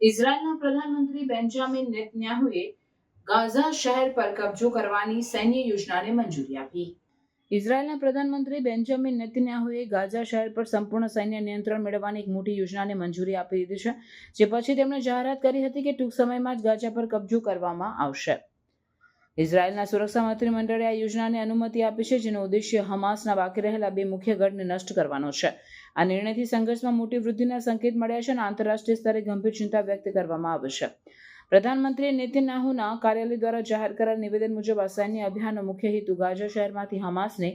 ઇઝરાયલના પ્રધાનમંત્રી Benjamin નેતન્યાહુએ Gaza શહેર પર કબજો કરવાની સૈન્ય યોજનાને મંજૂરી આપી. ઇઝરાયલના પ્રધાનમંત્રી બેન્જામિન નેતન્યાહુએ ગાઝા શહેર પર સંપૂર્ણ સૈન્ય નિયંત્રણ મેળવવાની એક મોટી યોજનાને મંજૂરી આપી દીધી છે, જે પછી તેમણે જાહેરાત કરી હતી કે ટૂંક સમયમાં જ ગાઝા પર કબજો કરવામાં આવશે. ઇઝરાયલના સુરક્ષા મંત્રીમંડળે આ યોજનાને અનુમતિ આપી છે, જેનો ઉદ્દેશ્ય હમાસના બાકી રહેલા બે મુખ્ય ગઢને નષ્ટ કરવાનો છે. આ નિર્ણયથી સંઘર્ષમાં મોટી વૃદ્ધિના સંકેત મળ્યા છે અને આંતરરાષ્ટ્રીય સ્તરે ગંભીર ચિંતા વ્યક્ત કરવામાં આવી છે. પ્રધાનમંત્રી નેતન્યાહુના કાર્યાલય દ્વારા જાહેર કરાયેલ નિવેદન મુજબ આ સૈન્ય અભિયાનનો મુખ્ય હેતુ ગાઝા શહેરમાંથી હમાસને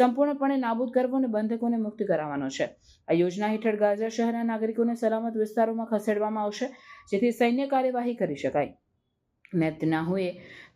સંપૂર્ણપણે નાબૂદ કરવો અને બંધકોને મુક્ત કરાવવાનો છે. આ યોજના હેઠળ ગાઝા શહેરના નાગરિકોને સલામત વિસ્તારોમાં ખસેડવામાં આવશે, જેથી સૈન્ય કાર્યવાહી કરી શકાય. નેતન્યાહુએ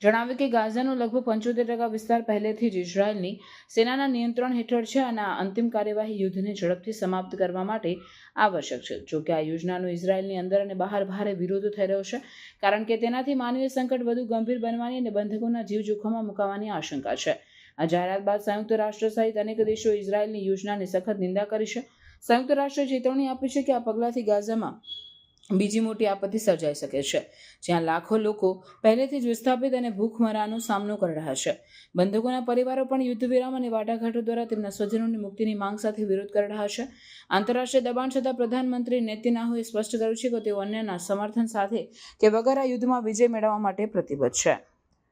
જણાવ્યું કે ગાઝાનો લગભગ પંચોતેર ટકા વિસ્તાર પહેલેથી જ ઇઝરાયલની સેનાના નિયંત્રણ હેઠળ છે અને આ અંતિમ કાર્યવાહી યુદ્ધને ઝડપથી સમાપ્ત કરવા માટે આવશ્યક છે. જો કે આ યોજનાનો ઇઝરાયલની અંદર અને બહાર ભારે વિરોધ થઈ રહ્યો છે, કારણ કે તેનાથી માનવીય સંકટ વધુ ગંભીર બનવાની અને બંધકોના જીવ જોખમમાં મુકાવાની આશંકા છે. આ જાહેરાત બાદ સંયુક્ત રાષ્ટ્ર સહિત અનેક દેશો ઇઝરાયલની યોજનાની સખત નિંદા કરી છે. સંયુક્ત રાષ્ટ્રે ચેતવણી આપી છે કે આ પગલાંથી ગાઝામાં બીજી મોટી આપત્તિ સર્જાઈ શકે છે, જ્યાં લાખો લોકો પહેલેથી જ વિસ્થાપિત અને ભૂખમરાનો સામનો કરી રહ્યા છે. બંધકોના પરિવારો પણ યુદ્ધ વિરામ અને વાટાઘાટો દ્વારા તેમના સ્વજનોની મુક્તિની માંગ સાથે વિરોધ કરી રહ્યા છે. આંતરરાષ્ટ્રીય દબાણ છતાં પ્રધાનમંત્રી નેતન્યાહુએ સ્પષ્ટ કર્યું છે કે તેઓ અન્યના સમર્થન સાથે કે વગર આ યુદ્ધમાં વિજય મેળવવા માટે પ્રતિબદ્ધ છે.